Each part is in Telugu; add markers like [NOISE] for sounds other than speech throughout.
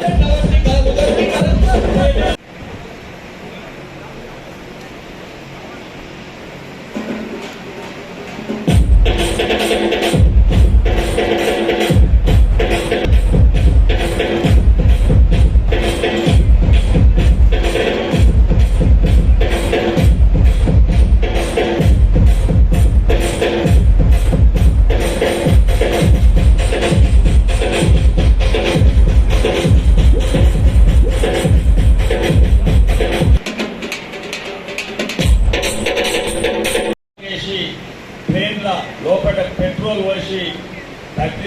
చేసి [LAUGHS]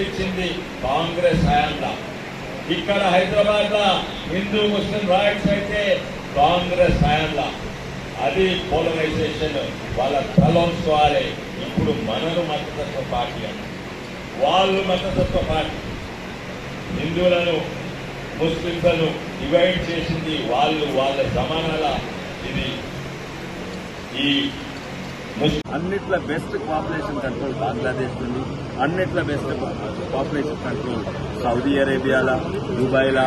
ఇచ్చింది కాంగ్రెస్ హయాంలో. ఇక్కడ హైదరాబాద్ హిందూ ముస్లిం రైట్స్ అయితే కాంగ్రెస్ హయాంలో. అది పోలరైజేషన్ వాళ్ళ తలంచుకోవాలి ఇప్పుడు మనను మతతత్వ పార్టీ అని. వాళ్ళు మతతత్వ పార్టీ. హిందువులను ముస్లింలను డివైడ్ చేసింది వాళ్ళు వాళ్ళ సమానాల. ఇది ఈ అన్నిట్లో బెస్ట్ పాపులేషన్ కంట్రోల్ బంగ్లాదేశ్ నుండి అన్నిట్ల బెస్ట్ పాపులేషన్ కంట్రోల్ సౌదీ అరేబియాలా దుబాయ్లా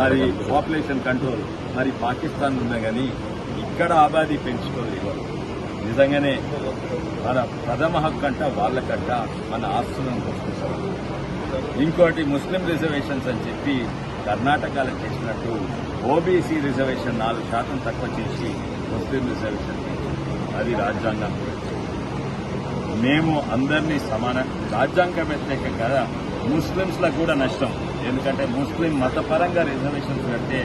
మరి పాపులేషన్ కంట్రోల్ మరి పాకిస్తాన్ ఉన్నా కానీ ఇక్కడ ఆబాదీ పెంచుకోలేదు. నిజంగానే మన ప్రథమ హక్కు అంట వాళ్ళకంట మన ఆస్తులను పుష్పిస్తారు ఇంకోటి ముస్లిం రిజర్వేషన్స్ అని చెప్పి కర్ణాటకలో చేసినట్టు ఓబీసీ రిజర్వేషన్ నాలుగు శాతం తక్కువ చేసి ముస్లిం రిజర్వేషన్ అది రాజ్యాంగం. మేము అందరినీ సమాన రాజ్యాంగ వ్యతిరేకం కదా. ముస్లింస్లకు కూడా నష్టం. ఎందుకంటే ముస్లిం మతపరంగా రిజర్వేషన్స్ పెడితే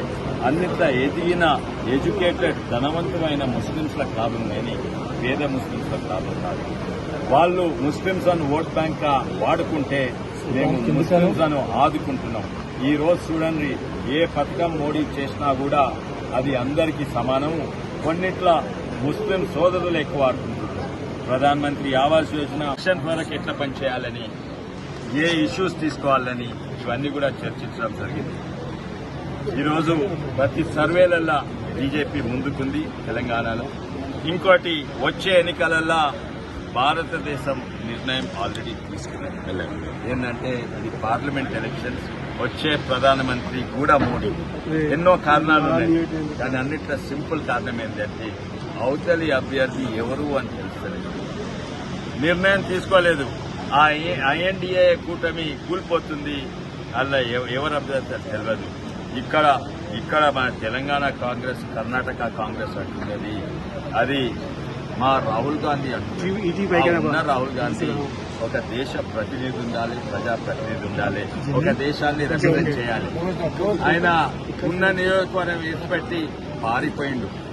అన్నిట్లా ఎదిగిన ఎడ్యుకేటెడ్ ధనవంతమైన ముస్లింస్లకు లాభం కానీ పేద ముస్లింస్లకు లాభం కాదు. వాళ్ళు ముస్లింస్ అని ఓట్ బ్యాంక్ వాడుకుంటే మేము ముస్లింస్ అని ఆదుకుంటున్నాం. ఈ రోజు చూడండి ఏ పథకం మోడీ చేసినా కూడా అది అందరికీ సమానము. కొన్నిట్ల ముస్లిం సోదరులు ఎక్కువ వాడుకుంటున్నారు ప్రధాన మంత్రి ఆవాస్ యోజన యాక్షన్ వరకు ఎట్లా పనిచేయాలని ఏ ఇష్యూస్ తీసుకోవాలని ఇవన్నీ కూడా చర్చించడం జరిగింది. ఈరోజు ప్రతి సర్వేలల్లా బీజేపీ ముందుకుంది తెలంగాణలో. ఇంకోటి వచ్చే ఎన్నికలల్లా భారతదేశం నిర్ణయం ఆల్రెడీ తీసుకున్నది. ఏంటంటే అది పార్లమెంట్ ఎలక్షన్స్ వచ్చే ప్రధానమంత్రి కూడా మోడీ. ఎన్నో కారణాలు ఉన్నాయి. కానీ అన్నిట్లో సింపుల్ కారణం ఏంటంటే అవతలి అభ్యర్థి ఎవరు అని తెలుస్తలేదు. నిర్ణయం తీసుకోలేదు. ఆ ఐఎన్డీఏ కూటమి కూలిపోతుంది అలా ఎవ- ఎవరు అభ్యర్థి తెలియదు ఇక్కడ ఇక్కడ మన తెలంగాణ కాంగ్రెస్ కర్ణాటక కాంగ్రెస్ అంటున్నది. అది మా రాహుల్ గాంధీ ఉన్న రాహుల్ గాంధీ? ఒక దేశ ప్రతినిధి ఉండాలి ప్రజా ప్రతినిధి ఉండాలి. ఒక దేశాన్ని రిప్రజెంట్ చేయాలి. ఆయన ఉన్న నియోజకవర్గం విడిచిపెట్టి పారిపోయిండు.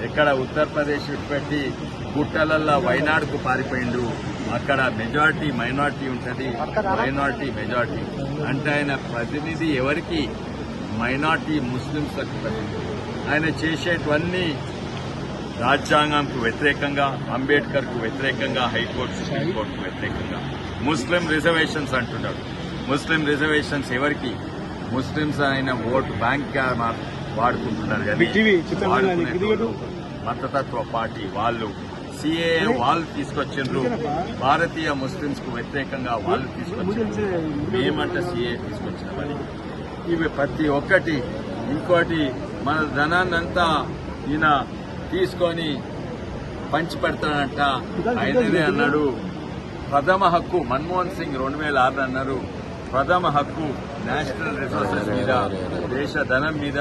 ఎక్కడ ఉత్తరప్రదేశ్ పెట్టి గుట్టలల్లో వైనాడుకు పారిపోయిండు అక్కడ మెజార్టీ మైనార్టీ ఉంటుంది. Minority majority. అంటే ఆయన ప్రతినిధి ఎవరికి? మైనార్టీ ముస్లింస్ ప్రతినిధి. ఆయన చేసేటవన్నీ రాజ్యాంగంకు వ్యతిరేకంగా అంబేద్కర్కు వ్యతిరేకంగా హైకోర్టు సుప్రీంకోర్టుకు వ్యతిరేకంగా. ముస్లిం రిజర్వేషన్స్ అంటున్నాడు. ముస్లిం రిజర్వేషన్స్ ఎవరికి? ముస్లింస్ అయిన ఓటు బ్యాంక్గా వాడుకుంటున్నారు కానీ మతతత్వ పార్టీ వాళ్ళు సిఏ వాళ్ళు తీసుకొచ్చిండ్రు. భారతీయ ముస్లింస్కు వ్యతిరేకంగా వాళ్ళు తీసుకొచ్చిండ్రు. మేమంటే సిఏ తీసుకొచ్చినామని ఇవి ప్రతి ఒక్కటి ఇంకోటి మన ధనాన్నంతా ఈయన తీసుకొని పంచి పెడతాడంట. ఆయననే అన్నాడు. ప్రథమ హక్కు మన్మోహన్ సింగ్ రెండు వేల ఆరు అన్నారు. ప్రథమ హక్కు నేషనల్ రిసోర్సెస్ మీద దేశ ధనం మీద.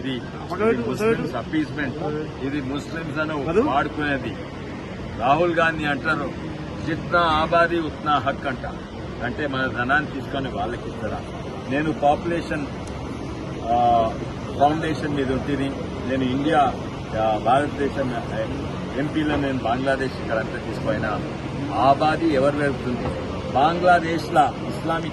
ఇది ముస్లిమ్స్ అపీస్మెంట్. ఇది ముస్లిమ్స్ అని వాడుకునేది. రాహుల్ గాంధీ అంటారు జిత్నా ఆబాదీ ఉత్నా హక్ అంట. అంటే మన ధనాన్ని తీసుకొని వాళ్ళకి ఇస్తారా? నేను పాపులేషన్ ఫౌండేషన్ మీద ఉంటుంది నేను ఇండియా భారతదేశం ఎంపీలో నేను బంగ్లాదేశ్ ఇక్కడంతా తీసుకుపోయినా. ఆబాదీ ఎవరు వెళ్తుంది బంగ్లాదేశ్ల ఇస్లామిక్